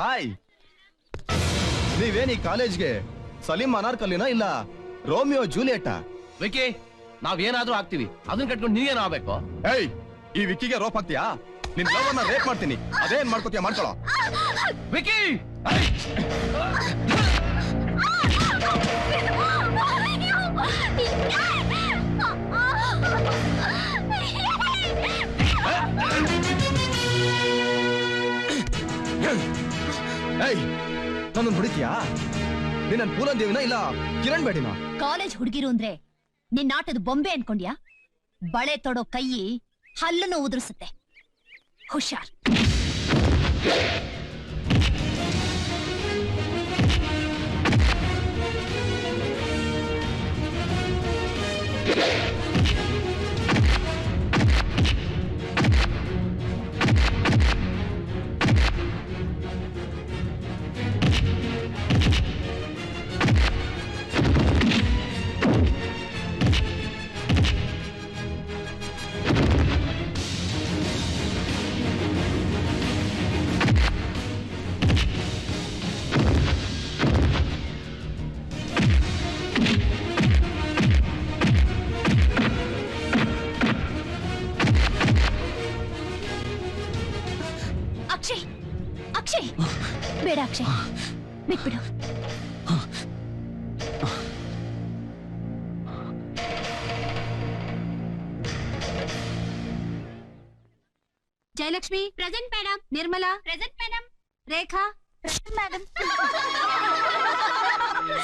Hi. ನೀವೇನ್ ಈ ಕಾಲೇಜ್ಗೆ? ಸಲೀಂ ಅನಾರ್ಕಲಿನ ಇಲ್ಲ? ರೋಮಿಯೋ ಜೂಲಿಯೇಟಾ ವಿಕಿ ನಾವೇನಾದ್ರೂ ಆಗ್ತೀವಿ. ಅದನ್ನ ಕಟ್ಕೊಂಡು ನೀವೇನ್ ಆಗ್ಬೇಕು? ಏಯ್ ಈ ವಿಕಿಗೆ ರೋಪ್ ಹಾಕ್ತೀಯಾ? ನಿನ್ ಲವ್ ರೇಪ್ ಮಾಡ್ತೀನಿ. ಅದೇನ್ ಮಾಡ್ಕೋತೀಯ ಮಾಡ್ಕೊಳೋ? ವಿಕಿ ಏಯ್ ನನ್ನ ಹೊಡಿತೀಯಾ? ನೀನ್ ಪೂರನ್ ದೇವಿನ ಇಲ್ಲ, ಕಿರಣ್ ಬೇಡಿನ? ಕಾಲೇಜ್ ಹುಡುಗಿರು ಅಂದ್ರೆ ನಿನ್ ಆಟದ ಬೊಂಬೆ ಅನ್ಕೊಂಡ್ಯಾ? ಬಳೆ ತೊಡೋ ಕೈಯಿ ಹಲ್ಲನ್ನು ಉದುರಿಸುತ್ತೆ. ಹುಷಾರ್. Jayalakshmi present madam Nirmala present madam Rekha. Present madam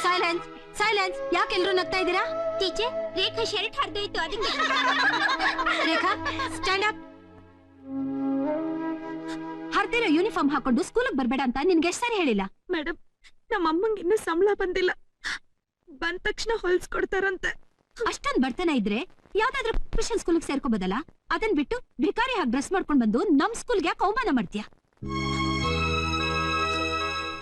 silence silence ಯಾಕೆ ಎಲ್ರು ನಗ್ತಾ ಇದ್ದೀರಾ? ಟೀಚರ್ ರೇಖಾ ಶರ್ಟ್ ಹರಿದೋಯ್ತು ಅದಕ್ಕೆ. ರೇಖಾ ಸ್ಟ್ಯಾಂಡ್ ಅಪ್ ಹರ್ದಿರೋ ಯೂನಿಫಾರ್ಮ್ ಹಾಕೊಂಡು ಸ್ಕೂಲಿಗೆ ಬರಬೇಡ ಅಂತ ನಿನ್ಗೆ ಎಷ್ಟು ಸಾರಿ ಹೇಳಿಲ್ಲ? ಮೇಡಮ್ ನಮ್ಮ ಅಮ್ಮಂಗೆ ಇನ್ನೂ ಸಂಬಳ ಬಂದಿಲ್ಲ. ಬಂದ ತಕ್ಷಣ ಹೊಲ್ಸ್ಕೊಡ್ತಾರಂತೆ ಅಷ್ಟೊಂದ್ ಬರ್ತನ ಇದ್ರೆ ಯಾವ್ದಾದ್ರು ಕ್ರಿಶ್ಚಿಯನ್ ಸ್ಕೂಲ್ ಸೇರ್ಕೋಬೋದಲ್ಲ? ಅದನ್ ಬಿಟ್ಟು ಭಿಕಾರಿ ಹಾಗೆ ಡ್ರೆಸ್ ಮಾಡ್ಕೊಂಡ್ ಬಂದು ನಮ್ ಸ್ಕೂಲ್ಗೆ ಗೆ ಅವಮಾನ ಮಾಡ್ತೀಯ?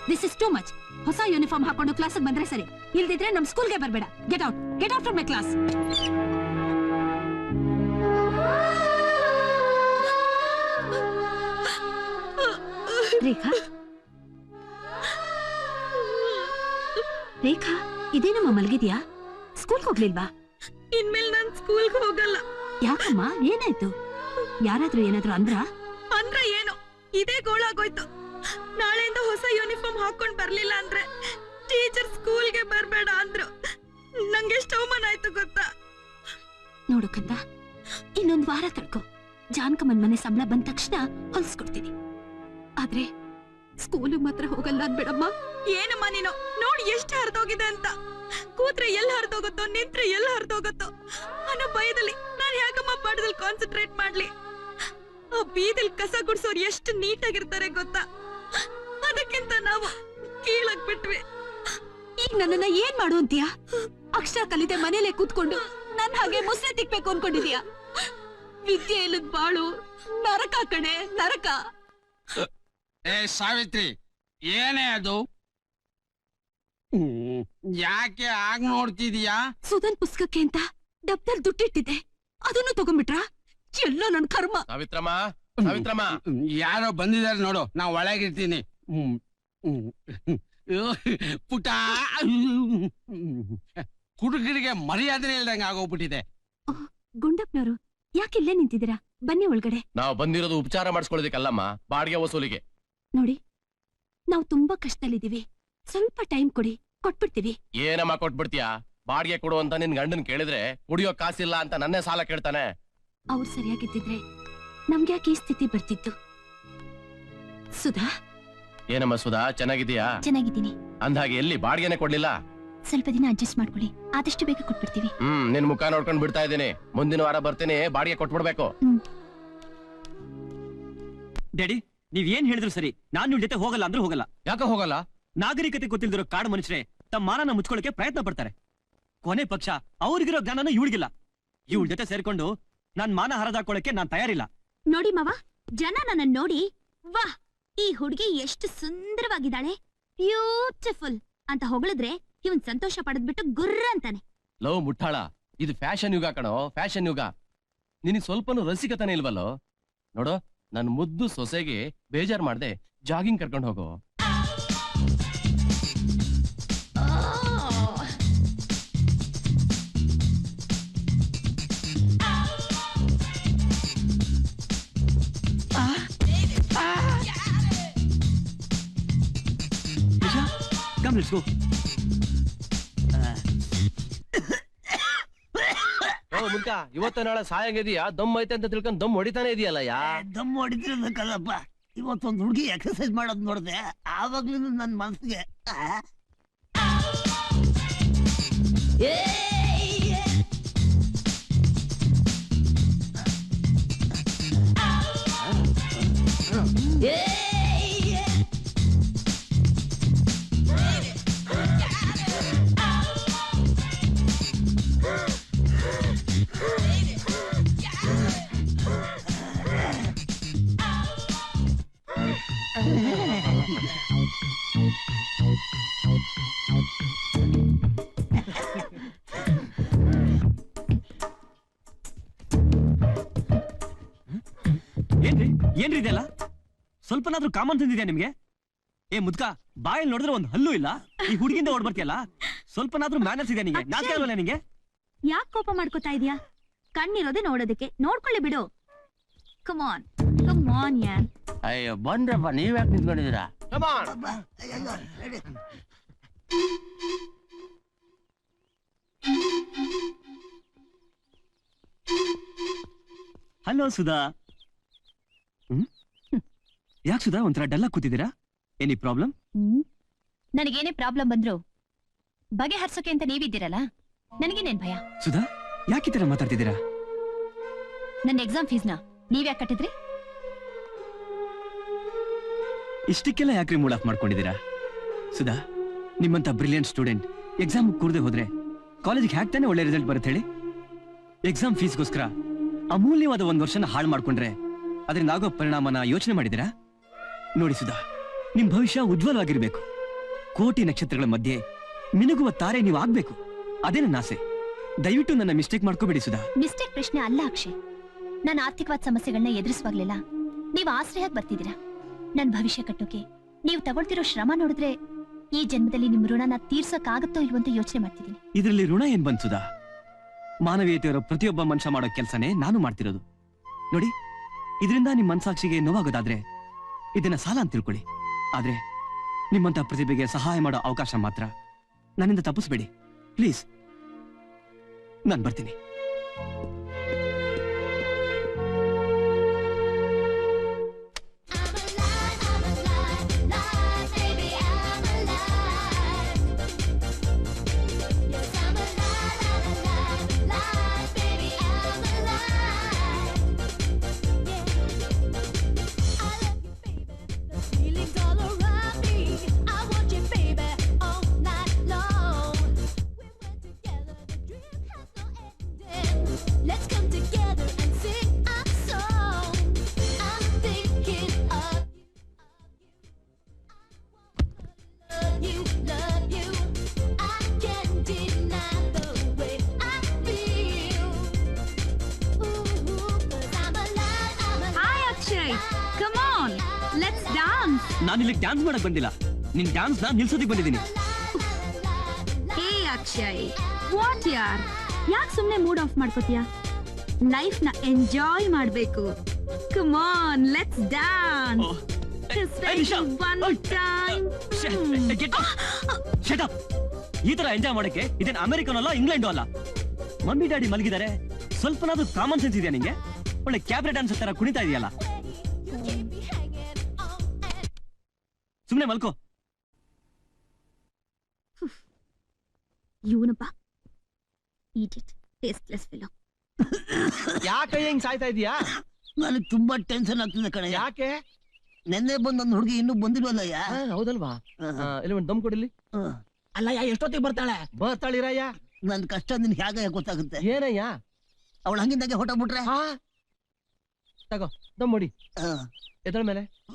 ದಿಸ್ ಇಸ್ ಟೂ ಮಚ್ ಹೊಸ ಯೂನಿಫಾರ್ಮ್ ಹಾಕೊಂಡು ಕ್ಲಾಸ್ ಬಂದ್ರೆ ಸರಿ. ಇಲ್ದಿದ್ರೆ ನಮ್ ಸ್ಕೂಲ್ಗೆ ಬರ್ಬೇಡ. Get out get out from my class Rekha? Rekha, ಇದೇನಮ್ಮ ಮಲಗಿದ್ಯಾ? ಸ್ಕೂಲ್ಗೆ ಹೋಗ್ಲಿಲ್ವಾ? ಇನ್ಮೇಲೆ ನಾನ್ ಸ್ಕೂಲ್ಗೆ ಹೋಗಲ್ಲ. ಯಾಕಮ್ಮ? ಏನಾಯ್ತು? ಯಾರಾದ್ರೂ ಏನಾದ್ರೂ ಅಂದ್ರ? ಅಂದ್ರ ಏನು? ಇದೇ ಗೋಳಾಗೋಯ್ತು. ನಾಳೆಯಿಂದ ಹೊಸ ಯೂನಿಫಾರ್ಮ್ ಹಾಕೊಂಡ್ ಬರ್ಲಿಲ್ಲ ಅಂದ್ರೆ ಟೀಚರ್ ಸ್ಕೂಲ್ಗೆ ಬರ್ಬೇಡ ಅಂದ್ರು. ನಂಗೆ ಸ್ಟೋಮನ್ ಆಯ್ತು ಗೊತ್ತಾ? ನೋಡು ಕಂದ ಇನ್ನೊಂದ್ ವಾರ ತಡ್ಕೊ. ಜಾನ್ಕಮ್ಮನ್ ಮನೆ ಸಂಬಳ ಬಂದ ತಕ್ಷಣ ಹೊಲ್ಸ್ಕೊಡ್ತೀನಿ. ಆದ್ರೆ ಸ್ಕೂಲ್ ಮಾತ್ರ ಹೋಗಲ್ಲ ಅನ್ಬೇಡಮ್ಮ. ಏನಮ್ಮ ನೀನು? ನೋಡಿ ಎಷ್ಟು ಹರಿದೋಗಿದೆ ಅಂತ. ಕೂತ್ರೆ ಎಲ್ಲ ಹರಿದೋಗುತ್ತೋ ನಿಂತ್ರೆ ಎಲ್ಲ ಹರಿದೋಗುತ್ತೋ? ಅನ್ನೋ ಭಯದಲ್ಲಿ ನಾನು ಯಾಕಮ್ಮ ಪಾಠದಲ್ಲಿ ಕಾನ್ಸಂಟ್ರೇಟ್ ಮಾಡ್ಲಿ? ಆ ಬೀದಿಲ್ ಕಸ ಗುಡ್ಸೋರು ಎಷ್ಟು ನೀಟಾಗಿರ್ತಾರೆ ಗೊತ್ತಾ? ಅದಕ್ಕಿಂತ ನಾವು ಕೀಳಕ್ ಬಿಟ್ವಿ. ಈಗ ನನ್ನನ್ನ ಏನ್ ಮಾಡು ಅಂತೀಯ? ಅಕ್ಷರ ಕಲಿತೆ ಮನೇಲೆ ಕೂತ್ಕೊಂಡು ನನ್ ಹಾಗೆ ಮುಸ್ರೆ ತಿಕ್ಬೇಕು ಅನ್ಕೊಂಡಿದ್ಯಾ? ವಿದ್ಯೆ ಇಲ್ಲದ್ ಬಾಳು ನರಕ ಕಣೆ ನರಕ. ಏ ಸಾವಿತ್ರಿ ಏನೇ ಅದು? ಯಾಕೆ ಆಗ್ ನೋಡ್ತಿದೀಯಾ? ಸುಧನ್ ಪುಸ್ತಕಕ್ಕೆ ಅಂತ ಡಬ್ದಲ್ಲಿ ದುಡ್ಡಿಟ್ಟಿದ್ದೆ. ಅದನ್ನು ತಗೊಂಡ್ಬಿಟ್ರಾ? ಎಲ್ಲ ನನ್ ಕರ್ಮ. ಸಾವಿತ್ರಮ್ಮ ಸಾವಿತ್ರಮ್ಮ. ಯಾರೋ ಬಂದಿದ್ದಾರೆ ನೋಡು ನಾ ಒಳಗಿರ್ತೀನಿ. ಪುಟ. ಹುಡುಗರಿಗೆ ಮರ್ಯಾದೆ ಇಲ್ದಂಗ ಆಗೋಗ್ಬಿಟ್ಟಿದೆ. ಗುಂಡಪ್ಪನವರು ಯಾಕೆ ಇಲ್ಲೇ ನಿಂತಿದ್ದೀರಾ? ಬನ್ನಿ ಒಳಗಡೆ. ನಾವು ಬಂದಿರೋದು ಉಪಚಾರ ಮಾಡಿಸ್ಕೊಳ್ಳೋದಕ್ಕಲ್ಲಮ್ಮ ಬಾಡಿಗೆ ವಸೂಲಿಗೆ. ನೋಡಿ ನಾವು ತುಂಬಾ ಕಷ್ಟದಲ್ಲಿದ್ದೀವಿ. ಸ್ವಲ್ಪ ಟೈಮ್ ಕೊಡಿ. ಕೊಟ್ಬಿಡ್ತೀವಿ. ಏನಮ್ಮ ಕೊಟ್ಬಿಡ್ತೀಯಾ? ಬಾಡಿಗೆ ಕೊಡು ಅಂತ ನಿನ್ ಗಂಡನ್ ಕೇಳಿದ್ರೆ ಕುಡಿಯೋ ಕಾಸಿಲ್ಲ ಅಂತ ನನ್ನೇ ಸಾಲ ಕೇಳ್ತಾನೆ. ಅವ್ರು ಸರಿಯಾಗಿದ್ದಿದ್ರೆ ನಮ್ಗೆ ಯಾಕೆ ಈ ಸ್ಥಿತಿ ಬರ್ತಿತ್ತು? ಸುಧಾ? ಏನಮ್ಮ ಸುಧಾ ಚೆನ್ನಾಗಿದ್ಯಾ ಚೆನ್ನಾಗಿದ್ದೀನಿ. ಅಂದಾಗೆ ಎಲ್ಲಿ? ಬಾಡಿಗೆನೆ ಕೊಡ್ಲಿಲ್ಲ? ಸ್ವಲ್ಪ ದಿನ ಅಡ್ಜಸ್ಟ್ ಮಾಡ್ಕೊಳ್ಳಿ. ಆದಷ್ಟು ಬೇಗ ಕೊಟ್ಬಿಡ್ತೀವಿ. ಹ್ಮ್ ನಿನ್ ಮುಖ ನೋಡ್ಕೊಂಡ್ ಬಿಡ್ತಾ ಇದ್ದೀನಿ. ಮುಂದಿನ ವಾರ ಬರ್ತೇನೆ ಬಾಡಿಗೆ ಕೊಟ್ಬಿಡ್ಬೇಕು. ಡ್ಯಾಡಿ ನೀವ್ ಏನ್ ಹೇಳಿದ್ರು ಸರಿ? ನಾನ್ ನಿಮ್ ಜೊತೆ ಹೋಗಲ್ಲ ಅಂದ್ರೆ ಹೋಗಲ್ಲ. ಯಾಕೆ ಹೋಗಲ್ಲ? ನಾಗರಿಕತೆ ಗೊತ್ತಿಲ್ದಿರೋ ಕಾಡು ಮನುಷ್ಯರೇ ತಮ್ಮ ಮಾನನ ಮುಚ್ಕೊಳ್ಳಕ್ಕೆ ಪ್ರಯತ್ನ ಪಡ್ತಾರೆ. ಕೊನೆ ಪಕ್ಷ ಅವ್ರಿಗಿರೋ ಜ್ಞಾನನೂ ಇವಳಿಗಿಲ್ಲ. ಇವಳ ಜೊತೆ ಸೇರ್ಕೊಂಡು ನಾನ್ ಮಾನ ಹರದಾಕೊಳ್ಳಕ್ಕೆ ನಾನ್ ತಯಾರಿಲ್ಲ. ನೋಡಿ ಮಾವ ಜನ ನನ್ನ ನೋಡಿ ವಾಹ್ ಈ ಹುಡುಗಿ ಎಷ್ಟು ಸುಂದರವಾಗಿದ್ದಾಳೆ ಬ್ಯೂಟಿಫುಲ್ ಅಂತ ಹೊಗಳಿದ್ರೆ ಇವನ್ ಸಂತೋಷ ಪಡೆದ್ಬಿಟ್ಟು ಗುರ್ರ ಅಂತಾನೆ. ಲವ್ ಮುಟ್ಟಾಳ ಇದು ಫ್ಯಾಷನ್ ಯುಗ ಕಣೋ ಫ್ಯಾಷನ್ ಯುಗ. ನಿನ್ ಸ್ವಲ್ಪನೂ ರಸಿಕತನ ಇಲ್ವಲ್ಲೋ? ನೋಡು ನನ್ ಮುದ್ದು ಸೊಸೆಗೆ ಬೇಜಾರ್ ಮಾಡ್ದೆ ಜಾಗಿಂಗ್ ಕರ್ಕೊಂಡು ಹೋಗೋ. Come let's go. ಮುಲ್ಕ ಇವತ್ತ ನಾಳೆ ಸಾಯಂಗಿದೀಯಾ ದಮ್ ಐತೆ ಅಂತ ತಿಳ್ಕೊಂಡ್ ದಮ್ ಹೊಡಿತಾನೆ ಇದೆಯಲ್ಲ ಯಾ? ದಮ್ ಹೊಡಿತಿರ್ಬೇಕಲ್ಲಪ್ಪ ಇವತ್ತೊಂದು ಹುಡುಗಿ ಎಕ್ಸರ್ಸೈಸ್ ಮಾಡೋದ್ ನೋಡಿದೆ ಆವಾಗ್ಲೂ ನನ್ನ ಮನ್ಸಿಗೆ ಆ, ಸ್ವಲ್ಪನಾದ್ರೂ ಕಾಮನ್ ತಂದಿದ್ಯಾ ನಿಮ್ಗೆ? ಏ ಮುದ್ಕ ಬಾಯಲ್ಲಿ ನೋಡಿದ್ರೆ ಒಂದ್ ಹಲ್ಲು ಇಲ್ಲ? ಈ ಹುಡುಗಿಂದ ಓಡ್ ಬರ್ತಿಯಲ್ಲ? ಸ್ವಲ್ಪನಾದ್ರೂ ಮ್ಯಾನರ್ಸ್ ಇದೆ ನಿಂಗೆ? ನಾಚಿಕೆ ಅಲ್ವಲ್ಲ ನಿಂಗೆ? ಯಾಕೆ ಕೋಪ ಮಾಡ್ಕೋತಾ ಇದೀಯಾ? ಕಣ್ಣಿರೋದೆ ನೋಡೋದಕ್ಕೆ. ನೋಡ್ಕೊಳ್ಳಿ ಬಿಡು. ಕಮಾನ್ ಕಮಾನ್ ಯಾನ್ ಅಯ್ಯೋ ಬಂದ್ರಪ್ಪ ನೀವ್ ಯಾಕೆ ನಿಂತ್ಕೊಂಡಿದ್ದೀರಾ ಹಲೋ ಸುಧಾ. ಹ್ಮ್? ಯಾಕೆ ಸುಧಾ ಒಂಥರ ಡಲ್ ಕೂತಿದ್ದೀರಾ? Any problem? ನನಗೇನೇ ಪ್ರಾಬ್ಲಮ್ ಬಂದ್ರು ಬಗೆಹರಿಸೋಕೆ ಅಂತ ನೀವಿದ್ದೀರಲ್ಲ? ನನಗೇನೇನ್ ಭಯ? ಸುಧಾ ಯಾಕೆ ತರ ಮಾತಾಡ್ತಿದ್ದೀರಾ? ನನ್ನ ಎಕ್ಸಾಮ್ ಫೀಸ್ನ ನೀವ್ಯಾಕೆ ಕಟ್ಟಿದ್ರಿ? ಇಷ್ಟಕ್ಕೆಲ್ಲ ಯಾಕ್ರಿ ಮೂಡ್ ಆಫ್ ಮಾಡ್ಕೊಂಡಿದ್ದೀರಾ? ಸುಧಾ ನಿಮ್ಮಂತ ಬ್ರಿಲಿಯಂಟ್ ಸ್ಟೂಡೆಂಟ್ ಎಕ್ಸಾಮ್ ಕೂರದೆ ಹೋದ್ರೆ ಕಾಲೇಜಿಗೆ ಹ್ಯಾಕ್ ತಾನೇ ಒಳ್ಳೆ ರಿಸಲ್ಟ್ ಬರುತ್ತೆ ಹೇಳಿ? ಎಕ್ಸಾಮ್ ಫೀಸ್ಗೋಸ್ಕರ ಅಮೂಲ್ಯವಾದ ಒಂದ್ ವರ್ಷನ ಹಾಳು ಮಾಡ್ಕೊಂಡ್ರೆ ಅದರಿಂದ ಆಗೋ ಪರಿಣಾಮನ ಯೋಚನೆ ಮಾಡಿದ್ದೀರಾ? ನೋಡಿ ಸುಧಾ ನಿಮ್ ಭವಿಷ್ಯ ಉಜ್ವಲವಾಗಿರ್ಬೇಕು. ಕೋಟಿ ನಕ್ಷತ್ರಗಳ ಮಧ್ಯೆ ಮಿನುಗುವ ತಾರೆ ನೀವು ಆಗ್ಬೇಕು. ಅದೇ ನನ್ನ ಆಸೆ. ದಯವಿಟ್ಟು ನನ್ನ ಮಿಸ್ಟೇಕ್ ಮಾಡ್ಕೋಬೇಡಿ ಸುಧಾ. ಮಿಸ್ಟೇಕ್ ಪ್ರಶ್ನೆ ಅಲ್ಲ ಅಕ್ಷಯ್. ನನ್ನ ಆರ್ಥಿಕವಾದ ಸಮಸ್ಯೆಗಳನ್ನ ಎದುರಿಸುವಾಗ್ಲಿಲ್ಲ. ನೀವು ಆಶ್ರಯಕ್ಕೆ ಬರ್ತಿದ್ದೀರಾ? ನನ್ನ ಭವಿಷ್ಯ ಕಟ್ಟೋಕೆ. ನೀವು ತಗೊಳ್ತಿರೋ ಶ್ರಮ ನೋಡಿದ್ರೆ ಈ ಜನ್ಮದಲ್ಲಿ ನಿಮ್ ಋಣನ ತೀರ್ಸಕ್ಕಾಗತ್ತೋ ಇಲ್ವೋ ಅಂತ ಯೋಚನೆ ಮಾಡ್ತಿದ್ದೀನಿ. ಇದರಲ್ಲಿ ಋಣ ಏನ್ ಬಂತು ಸುಧಾ? ಮಾನವೀಯತೆಯವರ ಪ್ರತಿಯೊಬ್ಬ ಮನುಷ್ಯ ಮಾಡೋ ಕೆಲಸನೇ ನಾನು ಮಾಡ್ತಿರೋದು. ನೋಡಿ ಇದರಿಂದ ನಿಮ್ ಮನ್ಸಾಕ್ಷಿಗೆ ನೋವಾಗೋದಾದ್ರೆ ಇದನ್ನ ಸಾಲ ಅಂತ ತಿಳ್ಕೊಳ್ಳಿ. ಆದ್ರೆ ನಿಮ್ಮಂತ ಪ್ರತಿಭೆಗೆ ಸಹಾಯ ಮಾಡೋ ಅವಕಾಶ ಮಾತ್ರ ನನ್ನಿಂದ ತಪ್ಪಿಸ್ಬೇಡಿ. ಪ್ಲೀಸ್. ನಾನ್ ಬರ್ತೀನಿ. ಡಾನ್ಸ್ ನಾನಿಲ್ಲಿ ಡ್ಯಾನ್ಸ್ ಮಾಡಕ್ ಬಂದಿಲ್ಲ. ನಿನ್ ಡ್ಯಾನ್ಸ್ನ ನಿಲ್ಸೋದಿಕ್ ಬಂದಿದ್ದೀನಿ. ಹೇ ಅಕ್ಷಯ್ ವಾಟ್ ಯಾರ್? ಯಾಕೆ ಸುಮ್ಮನೆ ಮೂಡ್ ಆಫ್ ಮಾಡ್ಕೋತೀಯ? ಲೈಫ್ನ ಎಂಜಾಯ್ ಮಾಡ್ಬೇಕು. ಕಮಾನ್ ಲೆಟ್ಸ್ ಡ್ಯಾನ್ಸ್ ಓ, ಏ, ಏ, ನಿಶಾ, ಒನ್ ಓಯ್. ಟೈಮ್ Shut- ಏ, get up. Shut up. ಈ ತರ ಎಂಜಾಯ್ ಮಾಡಕ್ಕೆ ಇದೇನ್ ಅಮೆರಿಕನ್ ಅಲ್ಲ ಇಂಗ್ಲೆಂಡ್ ಅಲ್ಲ? ಮಮ್ಮಿ ಡ್ಯಾಡಿ ಮಲಗಿದ್ದಾರೆ ಸ್ವಲ್ಪನಾದ್ರೂ ಕಾಮನ್ ಸೆನ್ಸ್ ಇದೆಯಾ ನಿಂಗೆ? ಒಳ್ಳೆ ಕ್ಯಾಬ್ರೆ ಡ್ಯಾನ್ಸ್ ತರ ಕುಣಿತಾ ಇದೆಯಲ್ಲ? ಸುಮ್ನೆ ಮಲ್ಕೋ. ಇವನಪ್ಪ ಈಟ್ ಟೇಸ್ಟ್ಲೆಸ್ ಫಿಲೋ ಯಾಕೆ ಹೆಂಗ್ ಸಾಯ್ತಾ ಇದೀಯಾ? ನನಗೆ ತುಂಬಾ ಟೆನ್ಷನ್ ಆಗ್ತಿದೆ ಕಣ ಯಾಕೆ? ನೆನ್ನೆ ಬಂದ್ ಒಂದ್ ಹುಡುಗಿ ಇನ್ನೂ ಬಂದಿಲ್ವಲ್ಲ ಯಾ ಆ, ಹೌದಲ್ವಾ? ಆ, ಇಲ್ಲಿ ಒಂದು ದಮ್ ಕೊಡಿಲಿ ಅಲ್ಲಯ್ಯ ಯಾ ಎಷ್ಟೊತ್ತಿಗೆ ಬರ್ತಾಳೆ? ಬರ್ತಾಳಿರಯ್ಯ. ನನ್ ಕಷ್ಟ ನಿನ್ ಹೇಗೆ ಗೊತ್ತಾಗುತ್ತೆ? ಏನಯ್ಯ? ಅವಳು ಹಂಗಿಂದಾಗೆ ಹೊಟ್ಟೋಗ್ಬಿಟ್ರೆ ಆ ತಗೋ ದಮ್ ಹೊಡಿ. ಎದ್ರ ಮೇಲೆ.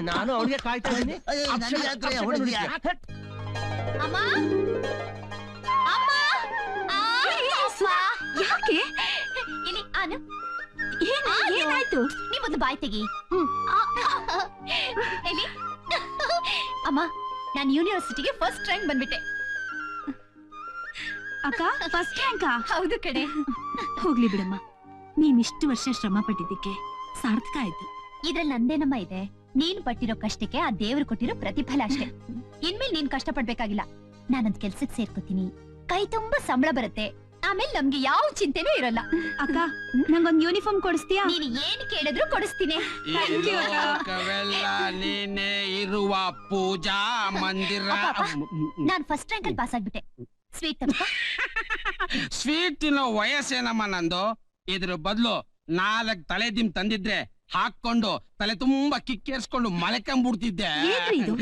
ನಾನು ಅವಳಿಗೆ ಕಾಯ್ತಾ ಇದ್ದೀನಿ. ಅಯ್ಯೋ, ಅಕ್ಷರ- ಯಾಕ್ರೆ ಅಕ್ಷರ ಹೊಡಿದ್ಯಾ? ನುಡಿದ್ಯಾ? ಅಮ್ಮ? ಅಮ್ಮ? ಆ, ಅಮ್ಮ. ಯಾಕೆ? ಇಲ್ಲಿ ಏನ್- ಏನಾಯ್ತು? ನೀವೊಂದು ಬಾಯ್ ತೆಗಿ. ಅಮ್ಮ ನಾನು ಯೂನಿವರ್ಸಿಟಿಗೆ ಫಸ್ಟ್ ರ್ಯಾಂಕ್ ಬಂದ್ಬಿಟ್ಟೆ. ಅಕ್ಕ ಫಸ್ಟ್ ರ್ಯಾಂಕಾ ಹೌದು ಕಡೆ ಹೋಗ್ಲಿ ಬಿಡಮ್ಮ. ನೀನ್ ಇಷ್ಟು ವರ್ಷ ಶ್ರಮ ಪಟ್ಟಿದ್ದಕ್ಕೆ ಸಾರ್ಥಕ ಆಯ್ತು. ಇದ್ರಲ್ಲಿ ನಂದೇನಮ್ಮ ಇದೆ? ನೀನ್ ಪಟ್ಟಿರೋ ಕಷ್ಟಕ್ಕೆ ಆ ದೇವ್ರು ಕೊಟ್ಟಿರೋ ಪ್ರತಿಫಲ ಅಷ್ಟೇ. ಇನ್ಮೇಲೆ ನೀನ್ ಕಷ್ಟ ಪಡ್ಬೇಕಾಗಿಲ್ಲ ನಾನೊಂದ್ ಕೆಲ್ಸಕ್ ಸೇರ್ಕೋತೀನಿ. ಕೈ ತುಂಬಾ ಸಂಬಳ ಬರುತ್ತೆ. ಆಮೇಲೆ ನಮ್ಗೆ ಯಾವ ಚಿಂತೆನೂ ಇರಲ್ಲ. ಅಕ್ಕ ನಂಗೊಂದ್ ಯೂನಿಫಾರ್ಮ್ ಕೊಡಿಸ್ತೀಯಾ? ನೀನ್ ಏನ್ ಕೇಳಿದ್ರು ಕೊಡಿಸ್ತೀನಿ. ಈ ಲೋಕವೆಲ್ಲ ನೀನೇ ಇರುವ ಪೂಜಾ ಮಂದಿರ. ನಾನ್ ಫಸ್ಟ್ ರ್ಯಾಂಕ್ ಅಲ್ಲಿ ಪಾಸ್ ಆಗ್ಬಿಟ್ಟೆ ಸ್ವೀಟ್ ತಗೋ ಸ್ವೀಟ್ ತಿನ್ನೋ ವಯಸ್ಸೇನಮ್ಮ ನಂದು? ಇದ್ರ ಬದಲು ನಾಲ್ಕ್ ತಲೆ ದಿಮ್ ತಂದಿದ್ರೆ ಹಾಕೊಂಡು ತಲೆ ತುಂಬಾ ಕಿಕ್ಕೇರ್ಸ್ಕೊಂಡು ಏನ್ರಿ ಇದು?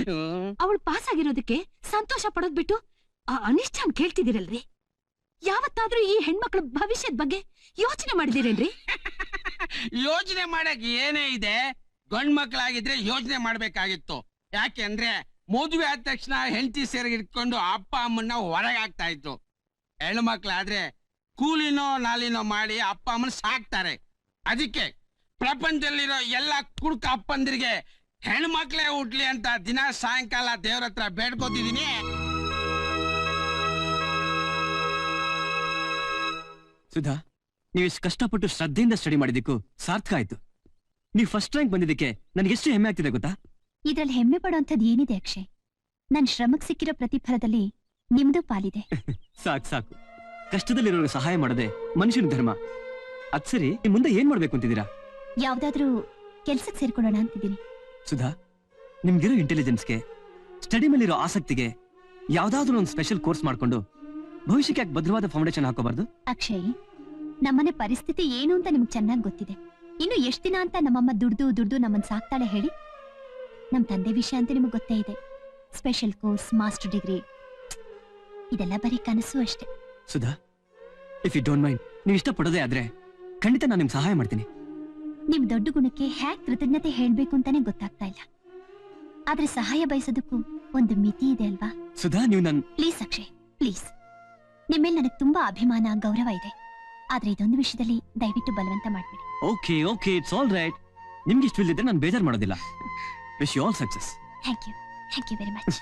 ಅವಳು ಪಾಸ್ ಆಗಿರೋದಕ್ಕೆ ಸಂತೋಷ ಪಡೋದ್ ಬಿಟ್ಟು ಆ ಅನಿಷ್ಠಾನ್ ಕೇಳ್ತಿದಿರಲ್ರಿ ಯಾವತ್ತಾದ್ರೂ ಈ ಹೆಣ್ಮಕ್ಳ ಭವಿಷ್ಯದ ಬಗ್ಗೆ ಯೋಚನೆ ಮಾಡಿದಿರೇನ್ರಿ ಯೋಚನೆ ಮಾಡಕ್ ಏನೇ ಇದೆ ಗಂಡ್ ಮಕ್ಳಾಗಿದ್ರೆ ಯೋಚನೆ ಮಾಡ್ಬೇಕಾಗಿತ್ತು. ಯಾಕೆಂದ್ರೆ ಮದುವೆ ಆದ ತಕ್ಷಣ ಹೆಂಡತಿ ಸೇರಿಗೆ ಇಟ್ಕೊಂಡು ಅಪ್ಪ ಅಮ್ಮನ್ನ ಹೊರಗೆ ಹಾಕ್ತಾ ಇತ್ತು. ಹೆಣ್ಮಕ್ಳಾದ್ರೆ ಕೂಲಿನೋ ನಾಲಿನೋ ಮಾಡಿ ಅಪ್ಪ ಅಮ್ಮನ ಸಾಕ್ತಾರೆ. ಅದಕ್ಕೆ ಪ್ರಪಂಚದಲ್ಲಿರೋ ಎಲ್ಲ ಕುಡ್ಕ ಅಪ್ಪಂದಿರಿಗೆ ಹೆಣ್ಣು ಮಕ್ಳೇ ಹುಟ್ಲಿ ಅಂತ ದಿನ ಸಾಯಂಕಾಲ ದೇವ್ರ ಹತ್ರ ಬೇಡ್ಕೋತಿದ್ದೀನಿ. ಸುಧಾ ನೀವು ಇಷ್ಟು ಕಷ್ಟಪಟ್ಟು ಶ್ರದ್ಧೆಯಿಂದ ಸ್ಟಡಿ ಮಾಡಿದ್ದಕ್ಕೂ ಸಾರ್ಥಕ ಆಯ್ತು. ನೀವು ಫಸ್ಟ್ ರ್ಯಾಂಕ್ ಬಂದಿದ್ದಕ್ಕೆ ನನಗೆ ಎಷ್ಟು ಹೆಮ್ಮೆ ಆಗ್ತಿದೆ ಗೊತ್ತಾ? ಇದ್ರಲ್ಲಿ ಹೆಮ್ಮೆ ಪಡುವಂಥದ್ದು ಏನಿದೆ ಅಕ್ಷಯ್? ನನ್ನ ಶ್ರಮಕ್ಕೆ ಸಿಕ್ಕಿರೋ ಪ್ರತಿಫಲದಲ್ಲಿ ನಿಮ್ದು ಪಾಲಿದೆ. ಸಾಕು ಸಾಕು. ಕಷ್ಟದಲ್ಲಿರೋರಿಗೆ ಸಹಾಯ ಮಾಡದೆ ಮನುಷ್ಯನ ಧರ್ಮ. ಅದ್ ಸರಿ ಮುಂದೆ ಏನ್ ಮಾಡ್ಬೇಕು ಅಂತಿದ್ದೀರಾ? ಯಾವ್ದಾದ್ರೂ ಕೆಲ್ಸಕ್ಕೆ ಸೇರ್ಕೊಳ್ಳೋಣ ಅಂತಿದ್ದೀನಿ. ಸುಧಾ ನಿಮ್ಗಿರೋ ಇಂಟೆಲಿಜೆನ್ಸ್ಗೆ ಸ್ಟಡಿ ಮೇಲಿರೋ ಆಸಕ್ತಿಗೆ ಯಾವ್ದಾದ್ರೂ ಒಂದು ಸ್ಪೆಷಲ್ ಕೋರ್ಸ್ ಮಾಡ್ಕೊಂಡು ಭವಿಷ್ಯಕ್ಕೆ ಯಾಕೆ ಭದ್ರವಾದ ಫೌಂಡೇಶನ್ ಹಾಕೋಬಾರ್ದು? ಅಕ್ಷಯ್ ನಮ್ಮನೆ ಪರಿಸ್ಥಿತಿ ಏನು ಅಂತ ನಿಮ್ಗೆ ಚೆನ್ನಾಗಿ ಗೊತ್ತಿದೆ. ಇನ್ನು ಎಷ್ಟು ದಿನ ಅಂತ ನಮ್ಮಮ್ಮ ದುಡ್ದು ದುಡ್ದು ನಮ್ಮನ್ನ ಸಾಕ್ತಾಳೆ ಹೇಳಿ? ನಮ್ಮ ತಂದೆ ವಿಷಯ ಅಂತ ನಿಮಗೆ ಗೊತ್ತೇ ಇದೆ. ಸ್ಪೆಷಲ್ ಕೋರ್ಸ್ ಮಾಸ್ಟರ್ ಡಿಗ್ರಿ ಇದೆಲ್ಲ ಬರೀ ಕನಸು ಅಷ್ಟೇ. Sudha if you don't mind ನೀವು ಇಷ್ಟಪಡೋದೇ ಆದ್ರೆ ಖಂಡಿತ ನಾನು ನಿಮ್ಗೆ ಸಹಾಯ ಮಾಡ್ತೀನಿ. ನಿಮ್ ದೊಡ್ಡ ಗುಣಕ್ಕೆ ಹ್ಯಾಕ್ ಕೃತಜ್ಞತೆ ಹೇಳ್ಬೇಕು ಅಂತಾನೆ ಗೊತ್ತಾಗ್ತಾ ಇಲ್ಲ. ಆದ್ರೆ ಸಹಾಯ ಬಯಸೋದಕ್ಕೂ ಒಂದು ಮಿತಿ ಇದೆ ಅಲ್ವಾ? ಸುಧಾ ನೀವು ನನ್ ಪ್ಲೀಸ್ ಅಕ್ಷಯ್ ಪ್ಲೀಸ್. ನಿಮ್ಮೇಲೆ ನನಗೆ ತುಂಬಾ ಅಭಿಮಾನ ಗೌರವ ಇದೆ. ಆದ್ರೆ ಇದೊಂದು ವಿಷಯದಲ್ಲಿ ದಯವಿಟ್ಟು ಬಲವಂತ ಮಾಡ್ಬೇಡಿ. Okay okay it's all right ನಿಮ್ಗೆ ಇಷ್ಟ ಇಲ್ಲದಿದ್ರೆ ನಾನು ಬೇಜಾರು ಮಾಡೋದಿಲ್ಲ. Wish you all success thank you thank you very much